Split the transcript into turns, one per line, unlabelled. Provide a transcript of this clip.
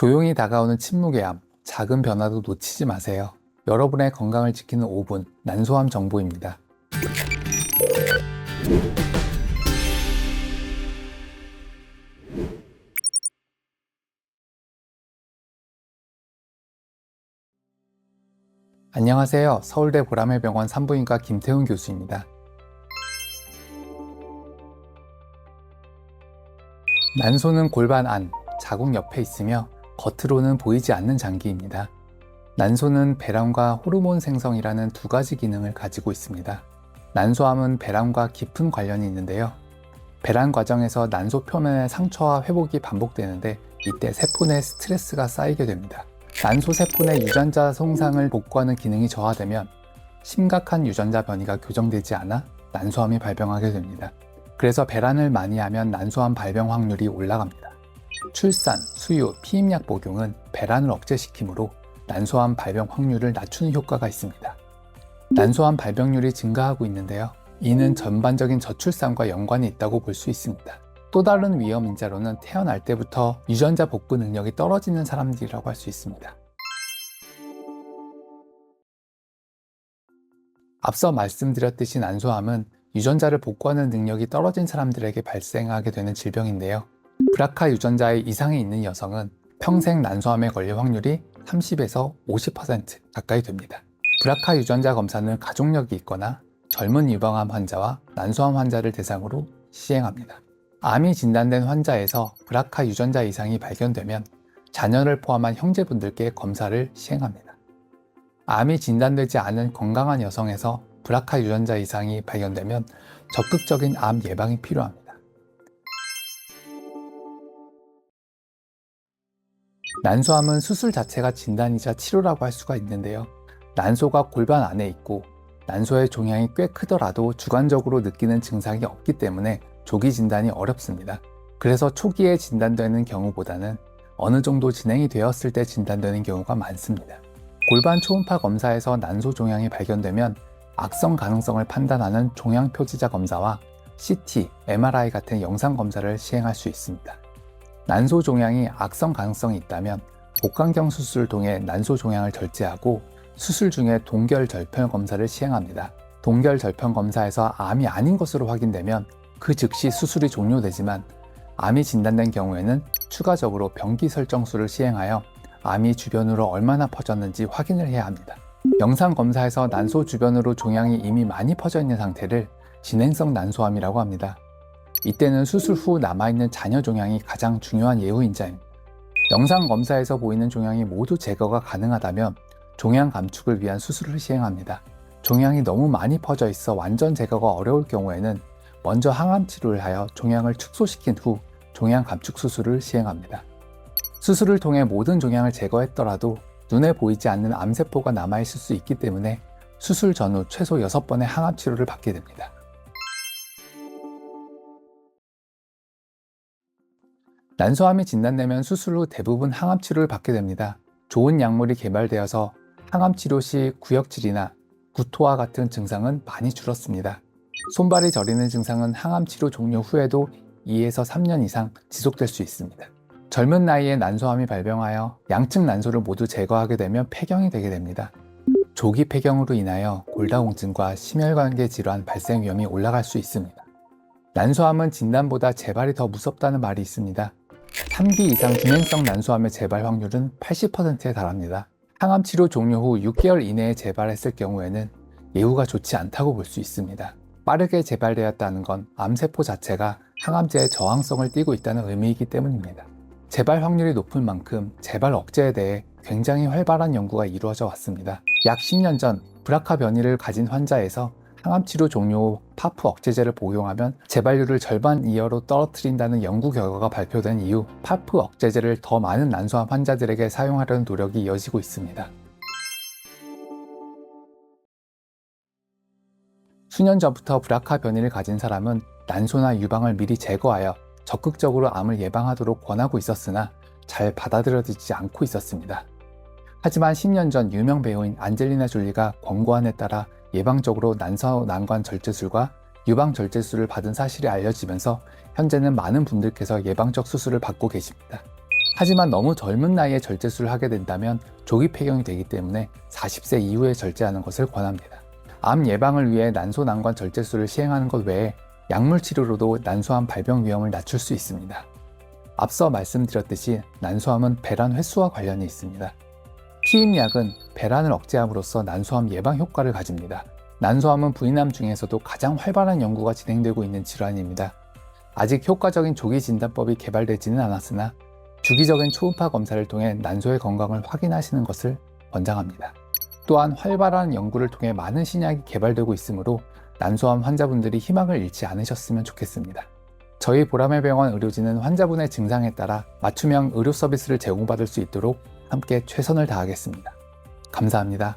조용히 다가오는 침묵의 암, 작은 변화도 놓치지 마세요. 여러분의 건강을 지키는 5분, 난소암 정보입니다. 안녕하세요. 서울대 보라매병원 산부인과 김태훈 교수입니다. 난소는 골반 안, 자궁 옆에 있으며 겉으로는 보이지 않는 장기입니다. 난소는 배란과 호르몬 생성이라는 두 가지 기능을 가지고 있습니다. 난소암은 배란과 깊은 관련이 있는데요. 배란 과정에서 난소 표면의 상처와 회복이 반복되는데 이때 세포 내 스트레스가 쌓이게 됩니다. 난소 세포 내 유전자 손상을 복구하는 기능이 저하되면 심각한 유전자 변이가 교정되지 않아 난소암이 발병하게 됩니다. 그래서 배란을 많이 하면 난소암 발병 확률이 올라갑니다. 출산, 수유, 피임약 복용은 배란을 억제시키므로 난소암 발병 확률을 낮추는 효과가 있습니다. 난소암 발병률이 증가하고 있는데요. 이는 전반적인 저출산과 연관이 있다고 볼 수 있습니다. 또 다른 위험 인자로는 태어날 때부터 유전자 복구 능력이 떨어지는 사람들이라고 할 수 있습니다. 앞서 말씀드렸듯이 난소암은 유전자를 복구하는 능력이 떨어진 사람들에게 발생하게 되는 질병인데요. 브라카 유전자의 이상이 있는 여성은 평생 난소암에 걸릴 확률이 30에서 50% 가까이 됩니다. 브라카 유전자 검사는 가족력이 있거나 젊은 유방암 환자와 난소암 환자를 대상으로 시행합니다. 암이 진단된 환자에서 브라카 유전자 이상이 발견되면 자녀를 포함한 형제분들께 검사를 시행합니다. 암이 진단되지 않은 건강한 여성에서 브라카 유전자 이상이 발견되면 적극적인 암 예방이 필요합니다. 난소암은 수술 자체가 진단이자 치료라고 할 수가 있는데요. 난소가 골반 안에 있고 난소의 종양이 꽤 크더라도 주관적으로 느끼는 증상이 없기 때문에 조기 진단이 어렵습니다. 그래서 초기에 진단되는 경우보다는 어느 정도 진행이 되었을 때 진단되는 경우가 많습니다. 골반 초음파 검사에서 난소 종양이 발견되면 악성 가능성을 판단하는 종양 표지자 검사와 CT, MRI 같은 영상 검사를 시행할 수 있습니다. 난소 종양이 악성 가능성이 있다면 복강경 수술을 통해 난소 종양을 절제하고 수술 중에 동결 절편 검사를 시행합니다. 동결 절편 검사에서 암이 아닌 것으로 확인되면 그 즉시 수술이 종료되지만 암이 진단된 경우에는 추가적으로 병기 설정술을 시행하여 암이 주변으로 얼마나 퍼졌는지 확인을 해야 합니다. 영상 검사에서 난소 주변으로 종양이 이미 많이 퍼져 있는 상태를 진행성 난소암이라고 합니다. 이때는 수술 후 남아있는 잔여 종양이 가장 중요한 예후 인자입니다. 영상 검사에서 보이는 종양이 모두 제거가 가능하다면 종양 감축을 위한 수술을 시행합니다. 종양이 너무 많이 퍼져 있어 완전 제거가 어려울 경우에는 먼저 항암 치료를 하여 종양을 축소시킨 후 종양 감축 수술을 시행합니다. 수술을 통해 모든 종양을 제거했더라도 눈에 보이지 않는 암세포가 남아있을 수 있기 때문에 수술 전후 최소 6번의 항암 치료를 받게 됩니다. 난소암이 진단되면 수술 후 대부분 항암 치료를 받게 됩니다. 좋은 약물이 개발되어서 항암 치료 시 구역질이나 구토와 같은 증상은 많이 줄었습니다. 손발이 저리는 증상은 항암 치료 종료 후에도 2에서 3년 이상 지속될 수 있습니다. 젊은 나이에 난소암이 발병하여 양측 난소를 모두 제거하게 되면 폐경이 되게 됩니다. 조기 폐경으로 인하여 골다공증과 심혈관계 질환 발생 위험이 올라갈 수 있습니다. 난소암은 진단보다 재발이 더 무섭다는 말이 있습니다. 3기 이상 진행성 난소암의 재발 확률은 80%에 달합니다. 항암 치료 종료 후 6개월 이내에 재발했을 경우에는 예후가 좋지 않다고 볼 수 있습니다. 빠르게 재발되었다는 건 암세포 자체가 항암제의 저항성을 띠고 있다는 의미이기 때문입니다. 재발 확률이 높은 만큼 재발 억제에 대해 굉장히 활발한 연구가 이루어져 왔습니다. 약 10년 전 브라카 변이를 가진 환자에서 항암 치료 종료 후 파프 억제제를 복용하면 재발률을 절반 이하로 떨어뜨린다는 연구 결과가 발표된 이후 파프 억제제를 더 많은 난소암 환자들에게 사용하려는 노력이 이어지고 있습니다. 수년 전부터 브라카 변이를 가진 사람은 난소나 유방을 미리 제거하여 적극적으로 암을 예방하도록 권하고 있었으나 잘 받아들여지지 않고 있었습니다. 하지만 10년 전 유명 배우인 안젤리나 졸리가 권고안에 따라 예방적으로 난소 난관 절제술과 유방 절제술을 받은 사실이 알려지면서 현재는 많은 분들께서 예방적 수술을 받고 계십니다. 하지만 너무 젊은 나이에 절제술을 하게 된다면 조기 폐경이 되기 때문에 40세 이후에 절제하는 것을 권합니다. 암 예방을 위해 난소난관 절제술을 시행하는 것 외에 약물 치료로도 난소암 발병 위험을 낮출 수 있습니다. 앞서 말씀드렸듯이 난소암은 배란 횟수와 관련이 있습니다. 피임약은 배란을 억제함으로써 난소암 예방 효과를 가집니다. 난소암은 부인암 중에서도 가장 활발한 연구가 진행되고 있는 질환입니다. 아직 효과적인 조기 진단법이 개발되지는 않았으나 주기적인 초음파 검사를 통해 난소의 건강을 확인하시는 것을 권장합니다. 또한 활발한 연구를 통해 많은 신약이 개발되고 있으므로 난소암 환자분들이 희망을 잃지 않으셨으면 좋겠습니다. 저희 보라매 병원 의료진은 환자분의 증상에 따라 맞춤형 의료 서비스를 제공받을 수 있도록 함께 최선을 다하겠습니다. 감사합니다.